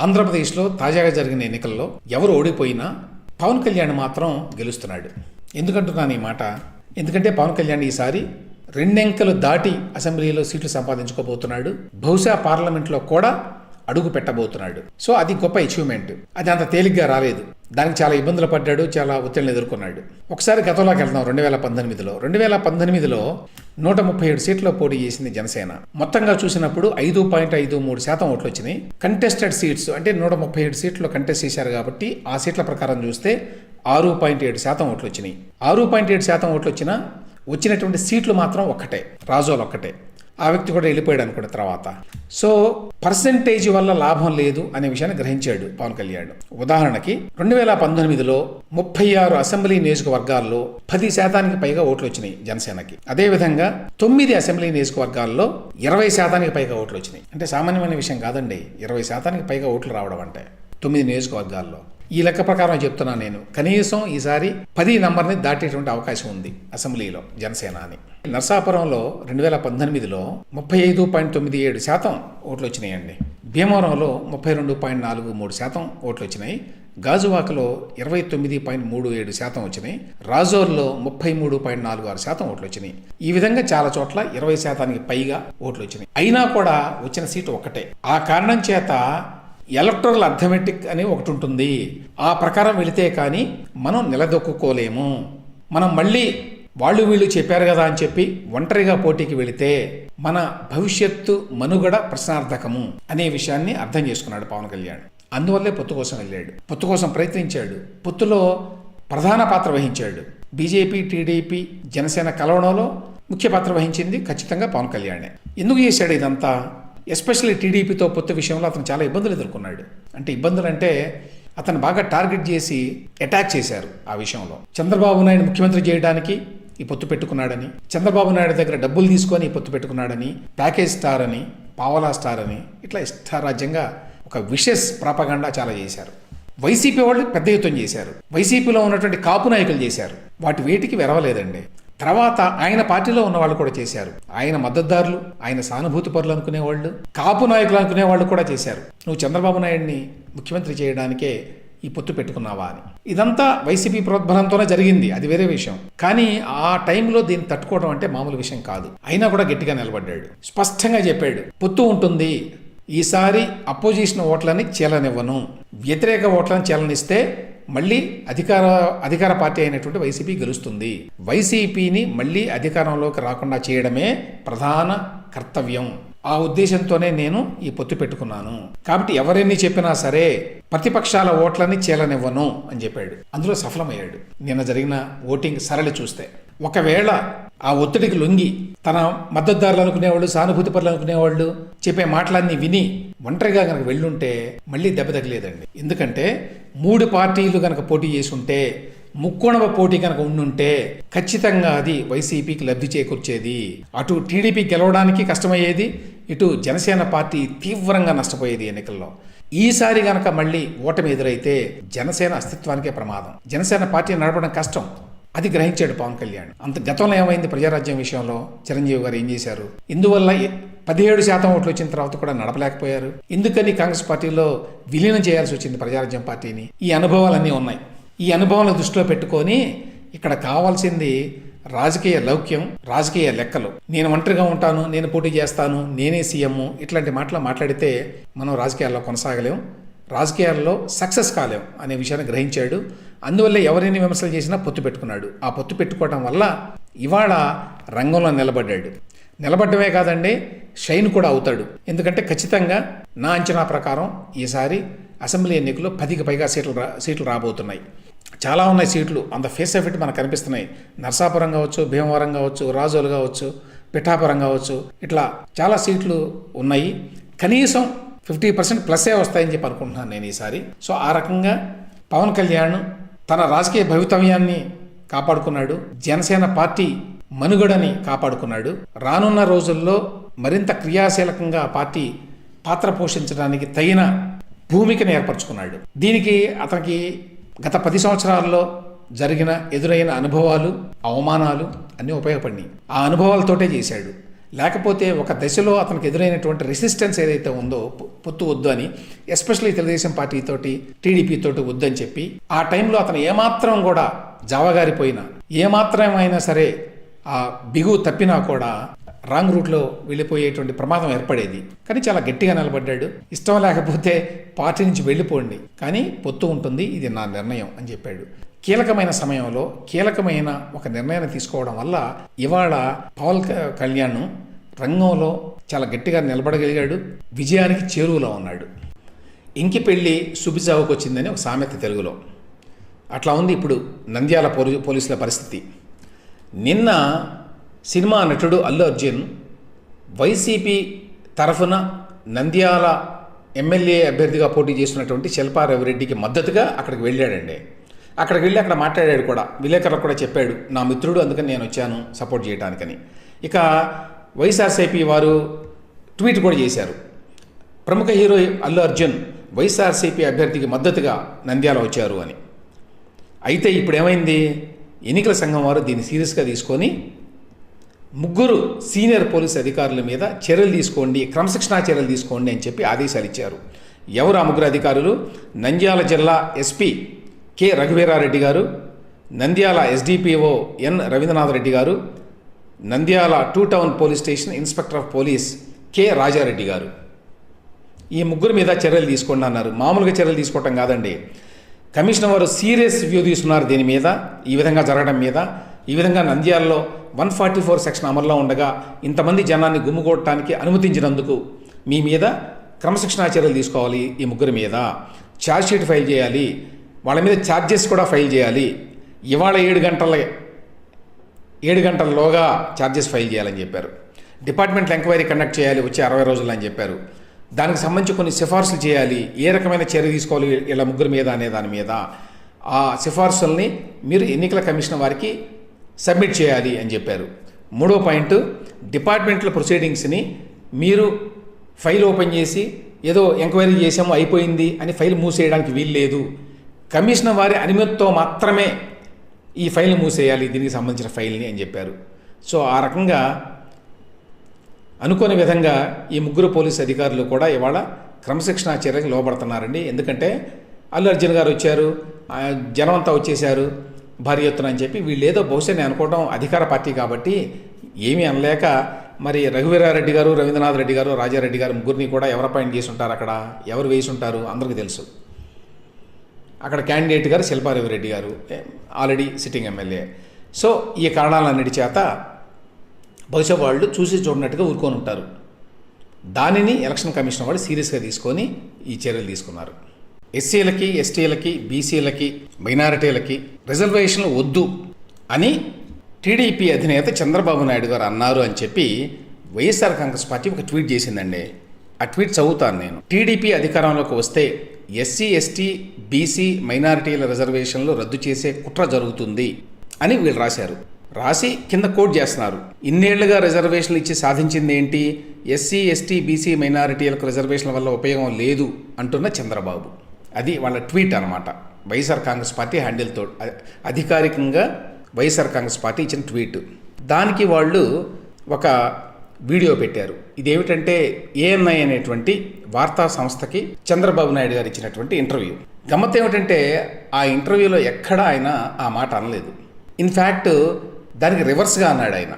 ఆంధ్రప్రదేశ్లో తాజాగా జరిగిన ఎన్నికల్లో ఎవరు ఓడిపోయినా పవన్ కళ్యాణ్ మాత్రం గెలుస్తున్నాడు. ఎందుకంటున్నాను ఈ మాట? ఎందుకంటే పవన్ కళ్యాణ్ ఈసారి రెండెంకలు దాటి అసెంబ్లీలో సీట్లు సంపాదించుకోబోతున్నాడు. బహుశా పార్లమెంట్లో కూడా అడుగు పెట్టబోతున్నాడు సో అది గొప్ప అచీవ్మెంట్ అది అంత తేలిగ్గా రాలేదు. దానికి చాలా ఇబ్బందులు పడ్డాడు చాలా ఒత్తిడిని ఎదుర్కొన్నాడు. ఒకసారి గతంలోకి వెళ్దాం రెండు వేల పంతొమ్మిదిలో. రెండు వేల పంతొమ్మిదిలో నూట ముప్పై ఏడు సీట్లో పోటీ చేసింది జనసేన. మొత్తంగా చూసినప్పుడు ఐదు పాయింట్ ఐదు మూడు శాతం ఓట్లు వచ్చినాయి. కంటెస్టెడ్ సీట్స్ అంటే నూట ముప్పై ఏడు సీట్లు కంటెస్ట్ చేశారు కాబట్టి ఆ సీట్ల ప్రకారం చూస్తే ఆరు పాయింట్ ఏడు శాతం ఓట్లు వచ్చినాయి. ఆరు పాయింట్ ఏడు శాతం ఓట్లు వచ్చినా వచ్చినటువంటి సీట్లు మాత్రం ఒక్కటే రాజోలు ఒక్కటే. ఆ వ్యక్తి కూడా వెళ్ళిపోయాడు అనుకుంటే తర్వాత. సో పర్సంటేజ్ వల్ల లాభం లేదు అనే విషయాన్ని గ్రహించాడు పవన్ కళ్యాణ్. ఉదాహరణకి రెండు వేల పంతొమ్మిదిలో ముప్పై ఆరు అసెంబ్లీ నియోజకవర్గాల్లో పది శాతానికి పైగా ఓట్లు వచ్చినాయి జనసేనకి. అదేవిధంగా తొమ్మిది అసెంబ్లీ నియోజకవర్గాల్లో ఇరవై శాతానికి పైగా ఓట్లు వచ్చినాయి. అంటే సామాన్యమైన విషయం కాదండి ఇరవై శాతానికి పైగా ఓట్లు రావడం అంటే తొమ్మిది నియోజకవర్గాల్లో. ఈ లెక్క ప్రకారం చెప్తున్నాను నేను. కనీసం ఈసారి పది నంబర్ని దాటేటువంటి అవకాశం ఉంది అసెంబ్లీలో జనసేన అని నర్సాపురంలో రెండు వేల పంతొమ్మిదిలో ముప్పై ఐదు పాయింట్ తొమ్మిది ఏడు శాతం ఓట్లు వచ్చినాయండి భీమవరంలో ముప్పై రెండు పాయింట్ నాలుగు మూడు శాతం ఓట్లు వచ్చినాయి గాజువాకలో ఇరవై తొమ్మిది పాయింట్ మూడు ఏడు శాతం వచ్చినాయి. రాజోర్లో ముప్పై మూడు పాయింట్ నాలుగు ఆరు శాతం ఓట్లు వచ్చినాయి ఈ విధంగా చాలా చోట్ల ఇరవై శాతానికి పైగా ఓట్లు వచ్చినాయి అయినా కూడా వచ్చిన సీటు ఒక్కటే. ఆ కారణం చేత ఎలక్ట్రల్ అర్థమెటిక్ అని ఒకటి ఉంటుంది. ఆ ప్రకారం వెళితే కానీ మనం నిలదొక్కుకోలేము. మనం మళ్ళీ వాళ్ళు వీళ్ళు చెప్పారు కదా అని చెప్పి ఒంటరిగా పోటీకి వెళితే మన భవిష్యత్తు మనుగడ ప్రశ్నార్థకము అనే విషయాన్ని అర్థం చేసుకున్నాడు పవన్ కళ్యాణ్. అందువల్లే పొత్తు కోసం వెళ్ళాడు. పొత్తు కోసం ప్రయత్నించాడు. పొత్తులో ప్రధాన పాత్ర వహించాడు. బీజేపీ టీడీపీ జనసేన కలవడంలో ముఖ్య పాత్ర వహించింది ఖచ్చితంగా పవన్ కళ్యాణే. ఎందుకు చేశాడు ఇదంతా? ఎస్పెషల్లీ టీడీపీతో పొత్తు విషయంలో అతను చాలా ఇబ్బందులు ఎదుర్కొన్నాడు. అంటే ఇబ్బందులు అంటే అతను బాగా టార్గెట్ చేసి అటాక్ చేశారు ఆ విషయంలో. చంద్రబాబు నాయుడు ముఖ్యమంత్రి చేయడానికి ఈ పొత్తు పెట్టుకున్నాడని చంద్రబాబు నాయుడు దగ్గర డబ్బులు తీసుకొని ఈ పొత్తు పెట్టుకున్నాడని ప్యాకేజ్ స్టార్ అని పావలా స్టార్ అని ఇట్లా ఇష్టారాజ్యంగా ఒక విషెస్ ప్రాపగాండా చాలా చేశారు. వైసీపీ వాళ్ళు పెద్ద ఎత్తున చేశారు. వైసీపీలో ఉన్నటువంటి కాపు నాయకులు చేశారు. వాటి వేటికి వెరవలేదండి. తర్వాత ఆయన పార్టీలో ఉన్న వాళ్ళు కూడా చేశారు. ఆయన మద్దతుదారులు ఆయన సానుభూతి పరులు అనుకునే వాళ్ళు కాపు నాయకులు అనుకునే వాళ్ళు కూడా చేశారు. నువ్వు చంద్రబాబు నాయుడిని ముఖ్యమంత్రి చేయడానికే ఈ పొత్తు పెట్టుకున్నావా అని. ఇదంతా వైసీపీ ప్రోద్బలంతోనే జరిగింది. అది వేరే విషయం. కానీ ఆ టైంలో దీన్ని తట్టుకోవడం అంటే మామూలు విషయం కాదు. అయినా కూడా గట్టిగా నిలబడ్డాడు. స్పష్టంగా చెప్పాడు. పొత్తు ఉంటుంది. ఈసారి అపోజిషన్ ఓట్లని చీలనివ్వను. వ్యతిరేక ఓట్లను చీలనిస్తే మళ్ళీ అధికార అధికార పార్టీ అయినటువంటి వైసీపీ గెలుస్తుంది. వైసీపీని మళ్ళీ అధికారంలోకి రాకుండా చేయడమే ప్రధాన కర్తవ్యం. ఆ ఉద్దేశంతోనే నేను ఈ పొత్తు పెట్టుకున్నాను. కాబట్టి ఎవరెన్ని చెప్పినా సరే ప్రతిపక్షాల ఓట్లని చీలనివ్వను అని చెప్పాడు. అందులో సఫలమయ్యాడు. నిన్న జరిగిన ఓటింగ్ సరళి చూస్తే. ఒకవేళ ఆ ఒత్తిడికి లొంగి తన మద్దతుదారులు అనుకునేవాళ్ళు సానుభూతి పరులు అనుకునేవాళ్ళు చెప్పే మాటలన్నీ విని ఒంటరిగా కనుక వెళ్ళుంటే మళ్ళీ దెబ్బ తగిలేదండి. ఎందుకంటే మూడు పార్టీలు కనుక పోటీ చేసి ఉంటే ముక్కోణవ పోటీ కనుక ఉండుంటే ఖచ్చితంగా అది వైసీపీకి లబ్ధి చేకూర్చేది. అటు టీడీపీ గెలవడానికి కష్టమయ్యేది ఇటు జనసేన పార్టీ తీవ్రంగా నష్టపోయేది ఎన్నికల్లో. ఈసారి గనక మళ్ళీ ఓటమి ఎదురైతే జనసేన అస్తిత్వానికే ప్రమాదం. జనసేన పార్టీ నడపడం కష్టం. అది గ్రహించాడు పవన్ కళ్యాణ్. అంత గతంలో ఏమైంది ప్రజారాజ్యం విషయంలో? చిరంజీవి గారు ఏం చేశారు? ఇందువల్ల పదిహేడు శాతం ఓట్లు వచ్చిన తర్వాత కూడా నడపలేకపోయారు. ఎందుకని కాంగ్రెస్ పార్టీలో విలీనం చేయాల్సి వచ్చింది ప్రజారాజ్యం పార్టీని? ఈ అనుభవాలన్నీ ఉన్నాయి. ఈ అనుభవాలను దృష్టిలో పెట్టుకొని ఇక్కడ కావాల్సింది రాజకీయ లౌక్యం రాజకీయ లెక్కలు. నేను ఒంటరిగా ఉంటాను నేను పోటీ చేస్తాను నేనే సీఎం ఇట్లాంటి మాటలు మాట్లాడితే మనం రాజకీయాల్లో కొనసాగలేం. రాజకీయాల్లో సక్సెస్ కాలేం అనే విషయాన్ని గ్రహించాడు. అందువల్ల ఎవరిని విమర్శలు చేసినా పొత్తు పెట్టుకున్నాడు. ఆ పొత్తు పెట్టుకోవడం వల్ల ఇవాళ రంగంలో నిలబడ్డాడు. నిలబడ్డమే కాదండి షైన్ కూడా అవుతాడు. ఎందుకంటే ఖచ్చితంగా నా అంచనా ప్రకారం ఈసారి అసెంబ్లీ ఎన్నికల్లో పదికి పైగా సీట్లు రా సీట్లు రాబోతున్నాయి. చాలా ఉన్నాయి సీట్లు. అంత ఫేస్ ఆఫ్ మనకు కనిపిస్తున్నాయి. నర్సాపురం కావచ్చు భీమవరం కావచ్చు రాజోలు కావచ్చు పిఠాపురం కావచ్చు ఇట్లా చాలా సీట్లు ఉన్నాయి. కనీసం ఫిఫ్టీ పర్సెంట్ ప్లస్సే వస్తాయని చెప్పి అనుకుంటున్నాను నేను ఈసారి. సో ఆ రకంగా పవన్ కళ్యాణ్ తన రాజకీయ భవితవ్యాన్ని కాపాడుకున్నాడు. జనసేన పార్టీ మనుగడని కాపాడుకున్నాడు. రానున్న రోజుల్లో మరింత క్రియాశీలకంగా పార్టీ పాత్ర పోషించడానికి తగిన భూమికను ఏర్పరచుకున్నాడు. దీనికి అతనికి గత పది సంవత్సరాల్లో జరిగిన ఎదురైన అనుభవాలు అవమానాలు అన్నీ ఉపయోగపడినాయి. ఆ అనుభవాలతోటే చేశాడు. లేకపోతే ఒక దశలో అతనికి ఎదురైనటువంటి రెసిస్టెన్స్ ఏదైతే ఉందో పొత్తు వద్దు అని ఎస్పెషల్లీ తెలుగుదేశం పార్టీతోటి టీడీపీతోటి వద్దని చెప్పి ఆ టైంలో అతను ఏమాత్రం కూడా జావగారిపోయినా ఏమాత్రం అయినా సరే ఆ బిగు తప్పినా కూడా రాంగ్ రూట్లో వెళ్ళిపోయేటువంటి ప్రమాదం ఏర్పడేది. కానీ చాలా గట్టిగా నిలబడ్డాడు. ఇష్టం లేకపోతే పార్టీ నుంచి వెళ్ళిపోండి. కానీ పొత్తు ఉంటుంది ఇది నా నిర్ణయం అని చెప్పాడు. కీలకమైన సమయంలో కీలకమైన ఒక నిర్ణయాన్ని తీసుకోవడం వల్ల ఇవాళ పవన్ కళ్యాణ్ రంగంలో చాలా గట్టిగా నిలబడగలిగాడు విజయానికి చేరువలో ఉన్నాడు. ఇంకి పెళ్ళి సుబిజావుకు వచ్చిందని ఒక సామెత తెలుగులో. అట్లా ఉంది ఇప్పుడు నంద్యాల పోలీ పోలీసుల పరిస్థితి. నిన్న సినిమా నటుడు అల్లు అర్జున్ వైసీపీ తరఫున నంద్యాల ఎమ్మెల్యే అభ్యర్థిగా పోటీ చేస్తున్నటువంటి శిల్పారవిరెడ్డికి మద్దతుగా అక్కడికి వెళ్ళాడండి. అక్కడికి వెళ్ళి అక్కడ మాట్లాడాడు కూడా. విలేకరులకు కూడా చెప్పాడు నా మిత్రుడు అందుకని నేను వచ్చాను సపోర్ట్ చేయడానికని ఇక వైఎస్ఆర్సీపీ వారు ట్వీట్ కూడా చేశారు. ప్రముఖ హీరో అల్లు అర్జున్ వైఎస్ఆర్సీపీ అభ్యర్థికి మద్దతుగా నంద్యాల వచ్చారు అని. అయితే ఇప్పుడు ఏమైంది ఎన్నికల సంఘం వారు దీన్ని సీరియస్గా తీసుకొని ముగ్గురు సీనియర్ పోలీస్ అధికారుల మీద చర్యలు తీసుకోండి క్రమశిక్షణా చర్యలు తీసుకోండి అని చెప్పి ఆదేశాలు ఇచ్చారు. ఎవరు ఆ ముగ్గురు అధికారులు? నంద్యాల జిల్లా ఎస్పీ కె రఘువీరారెడ్డి గారు నంద్యాల ఎస్డిపిఓ ఎన్ రవీంద్రనాథ్ రెడ్డి గారు Nandyal two town police station inspector of police K Rajareddy గారు. ఈ ముగ్గురు మీద చర్యలు తీసుకోండి అన్నారు. మామూలుగా చర్యలు తీసుకోవటం కాదండి. కమిషనర్ వారు సీరియస్ వ్యూ తీసుకున్నారు దీని మీద ఈ విధంగా జరగడం మీద. ఈ విధంగా నంద్యాలలో వన్ ఫార్టీ ఫోర్ సెక్షన్ అమల్లో ఉండగా ఇంతమంది జనాన్ని గుమ్ముకోవటానికి అనుమతించినందుకు మీ మీద క్రమశిక్షణా చర్యలు తీసుకోవాలి ఈ ముగ్గురి మీద. ఛార్జ్ షీట్ ఫైల్ చేయాలి. వాళ్ళ మీద ఛార్జెస్ కూడా ఫైల్ చేయాలి. ఇవాళ ఏడు గంటల ఏడు గంటల్లోగా ఛార్జెస్ ఫైల్ చేయాలని చెప్పారు. డిపార్ట్మెంట్ ఎంక్వైరీ కండక్ట్ చేయాలి వచ్చే అరవై రోజులు అని చెప్పారు. దానికి సంబంధించి కొన్ని సిఫార్సులు చేయాలి. ఏ రకమైన చర్య తీసుకోవాలి ఇలా ముగ్గురు మీద అనే దాని మీద. ఆ సిఫార్సుల్ని మీరు ఎన్నికల కమిషన్ వారికి సబ్మిట్ చేయాలి అని చెప్పారు. మూడో పాయింట్ డిపార్ట్మెంట్ల ప్రొసీడింగ్స్ని మీరు ఫైల్ ఓపెన్ చేసి ఏదో ఎంక్వైరీ చేసాము అయిపోయింది అని ఫైల్ మూసేయడానికి వీలు లేదు కమిషనర్ వారి అనుమతితో మాత్రమే ఈ ఫైల్ మూసేయాలి దీనికి సంబంధించిన ఫైల్ని అని చెప్పారు. సో ఆ రకంగా అనుకోని విధంగా ఈ ముగ్గురు పోలీస్ అధికారులు కూడా ఇవాళ క్రమశిక్షణా చర్యలకు లోపడుతున్నారండి ఎందుకంటే అల్లు అర్జున్ గారు వచ్చారు జనమంతా జనం అంతా వచ్చేసారు భారీ ఎత్తున అని చెప్పి వీళ్ళు ఏదో బహుశా నేను అనుకోవడం అధికార పార్టీ కాబట్టి ఏమీ అనలేక మరి రఘువీరారెడ్డి గారు రవీంద్రనాథ్ రెడ్డి గారు రాజారెడ్డి గారు ముగ్గురిని కూడా ఎవరు అపాయింట్ చేసి ఉంటారు అక్కడ? ఎవరు వేసి ఉంటారు? అందరికీ తెలుసు. అక్కడ క్యాండిడేట్ గారు శిల్పారవిరెడ్డి గారు ఆల్రెడీ సిట్టింగ్ ఎమ్మెల్యే సో ఈ కారణాలన్నిటి చేత బహుశా వాళ్ళు చూసి చూడనట్టుగా ఊరుకొని ఉంటారు. దానిని ఎలక్షన్ కమిషన్ వాళ్ళు సీరియస్గా తీసుకొని ఈ చర్యలు తీసుకున్నారు. ఎస్సీలకి ఎస్టీలకి బీసీలకి మైనారిటీలకి రిజర్వేషన్లు వద్దు అని టీడీపీ అధినేత చంద్రబాబు నాయుడు గారు అన్నారు అని చెప్పి వైఎస్ఆర్ కాంగ్రెస్ పార్టీ ఒక ట్వీట్ చేసిందండి. ఆ ట్వీట్ చదువుతాను నేను. టీడీపీ అధికారంలోకి వస్తే ఎస్సీ ఎస్టీ బీసీ మైనారిటీల రిజర్వేషన్లు రద్దు చేసే కుట్ర జరుగుతుంది అని వీళ్ళు రాశారు. రాసి కింద కోట్ చేస్తున్నారు. ఇన్నేళ్ళుగా రిజర్వేషన్లు ఇచ్చి సాధించింది ఏంటి ఎస్సీ ఎస్టీ బీసీ మైనారిటీలకు రిజర్వేషన్ల వల్ల ఉపయోగం లేదు అంటున్న చంద్రబాబు. అది వాళ్ళ ట్వీట్ అనమాట వైఎస్ఆర్ కాంగ్రెస్ పార్టీ హ్యాండిల్తో అధికారికంగా వైఎస్ఆర్ కాంగ్రెస్ పార్టీ ఇచ్చిన ట్వీట్. దానికి వాళ్ళు ఒక వీడియో పెట్టారు. ఇదేమిటంటే ఏఎన్ఐ అనేటువంటి వార్తా సంస్థకి చంద్రబాబు నాయుడు గారు ఇచ్చినటువంటి ఇంటర్వ్యూ. గమ్మత్ ఏమిటంటే ఆ ఇంటర్వ్యూలో ఎక్కడా ఆయన ఆ మాట అనలేదు. ఇన్ఫ్యాక్ట్ దానికి రివర్స్గా అన్నాడు ఆయన.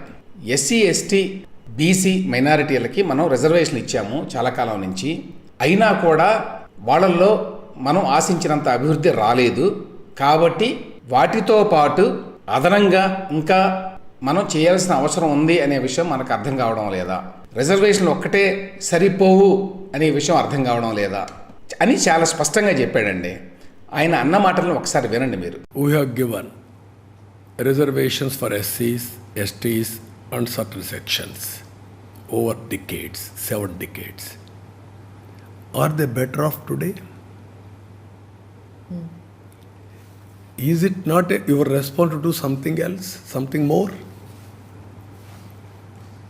ఎస్సీ ఎస్టీ బీసీ మైనారిటీలకి మనం రిజర్వేషన్ ఇచ్చాము చాలా కాలం నుంచి. అయినా కూడా వాళ్ళల్లో మనం ఆశించినంత అభివృద్ధి రాలేదు. కాబట్టి వాటితో పాటు అదనంగా ఇంకా మనం చేయాల్సిన అవసరం ఉంది అనే విషయం మనకు అర్థం కావడం లేదా? రిజర్వేషన్లు ఒక్కటే సరిపోవు అనే విషయం అర్థం కావడం లేదా? అని చాలా స్పష్టంగా చెప్పాడండి. ఆయన అన్న మాటలను ఒకసారి వినండి మీరు. We have given reservations for ఎస్సీస్ STs and certain sections over decades seven decades are they better off today is it not your respond to something else something more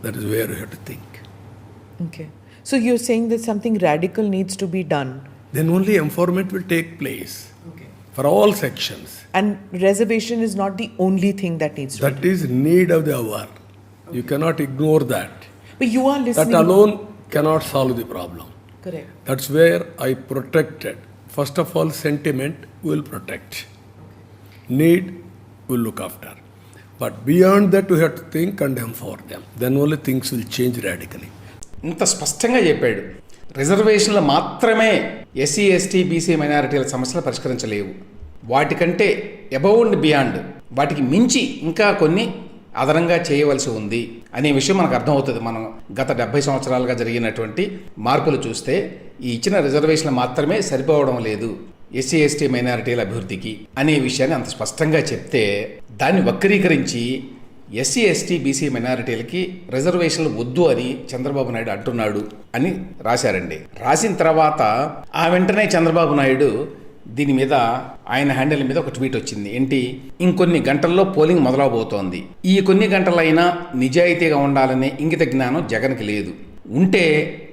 That is where you have to think. Okay. So you're saying that something radical needs to be done. Then only empowerment will take place for all sections. And reservation is not the only thing that needs to be That is need of the hour. You cannot ignore that. But you are listening. That alone cannot solve the problem. Correct. That's where I protected. First of all, sentiment will protect. Need will look after. But beyond that to have think and um for them then only things will change radically ఇంత స్పష్టంగా చెప్పాడు. రిజర్వేషన్లు మాత్రమే SC ST BC మైనారిటీల సమస్యలు పరిష్కరించలేవు. వాటికంటే above and beyond వాటికి మించి ఇంకా కొన్ని అదనంగా చేయవలసి ఉంది అనే విషయం మనకు అర్థమవుతుంది. మనం గత డెబ్బై సంవత్సరాలుగా జరిగినటువంటి మార్పులు చూస్తే ఈ ఇచ్చిన రిజర్వేషన్లు మాత్రమే సరిపోవడం లేదు. ఎస్సీ ఎస్టీ మైనారిటీల అభివృద్ధికి అనే విషయాన్ని అంత స్పష్టంగా చెప్తే దాన్ని వక్రీకరించి ఎస్సీ ఎస్టీ బీసీ మైనారిటీలకి రిజర్వేషన్లు వద్దు అని చంద్రబాబు నాయుడు అంటున్నాడు అని రాశారండి. రాసిన తర్వాత ఆ వెంటనే చంద్రబాబు నాయుడు దీని మీద ఆయన హ్యాండిల్ మీద ఒక ట్వీట్ వచ్చింది. ఏంటి? ఇంకొన్ని గంటల్లో పోలింగ్ మొదలవబోతోంది. ఈ కొన్ని గంటలైనా నిజాయితీగా ఉండాలనే ఇంగిత జ్ఞానం జగన్కి లేదు. ఉంటే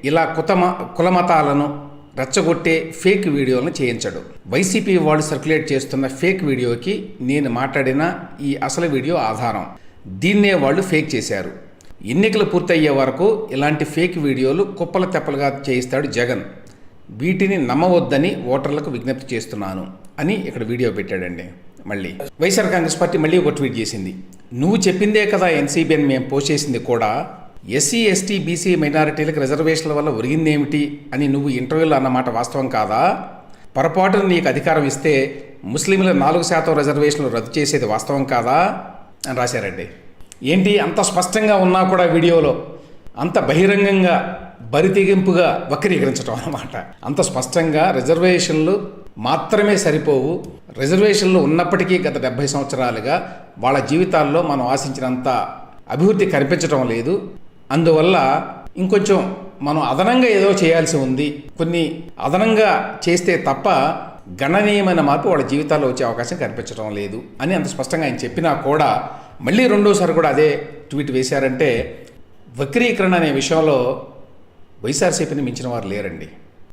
ఇలా కుతమ కులమతాలను రెచ్చగొట్టే ఫేక్ వీడియోలను చేయించడు. వైసీపీ వాళ్ళు సర్క్యులేట్ చేస్తున్న ఫేక్ వీడియోకి నేను మాట్లాడిన ఈ అసలు వీడియో ఆధారం. దీన్నే వాళ్ళు ఫేక్ చేశారు. ఎన్నికలు పూర్తయ్యే వరకు ఇలాంటి ఫేక్ వీడియోలు కుప్పల తెప్పలుగా చేయిస్తాడు జగన్. వీటిని నమ్మవద్దని ఓటర్లకు విజ్ఞప్తి చేస్తున్నాను అని ఇక్కడ వీడియో పెట్టాడండి. మళ్ళీ వైఎస్ఆర్ కాంగ్రెస్ పార్టీ మళ్ళీ ఒక ట్వీట్ చేసింది. నువ్వు చెప్పిందే కదా ఎన్సీబీ అని మేము పోస్ట్ చేసింది కూడా ఎస్సీ ఎస్టీ బీసీ మైనారిటీలకు రిజర్వేషన్ల వల్ల ఒరిగిందేమిటి అని నువ్వు ఇంటర్వ్యూలో అన్నమాట వాస్తవం కాదా? పొరపాటున నీకు అధికారం ఇస్తే ముస్లింల నాలుగు శాతం రిజర్వేషన్లు రద్దు చేసేది వాస్తవం కాదా? అని రాశారండి. ఏంటి అంత స్పష్టంగా ఉన్నా కూడా వీడియోలో అంత బహిరంగంగా బరితెగింపుగా వక్రీకరించడం అన్నమాట. అంత స్పష్టంగా రిజర్వేషన్లు మాత్రమే సరిపోవు. రిజర్వేషన్లు ఉన్నప్పటికీ గత డెబ్భై సంవత్సరాలుగా వాళ్ళ జీవితాల్లో మనం ఆశించినంత అభివృద్ధి కనిపించడం లేదు. అందువల్ల ఇంకొంచెం మనం అదనంగా ఏదో చేయాల్సి ఉంది. కొన్ని అదనంగా చేస్తే తప్ప గణనీయమైన మార్పు వాళ్ళ జీవితాల్లో వచ్చే అవకాశం కనిపించడం లేదు అని అంత స్పష్టంగా ఆయన చెప్పినా కూడా మళ్ళీ రెండోసారి కూడా అదే ట్వీట్ వేశారంటే వక్రీకరణ అనే విషయంలో వైఎస్ఆర్సీపీని మించిన వారు లేరండి.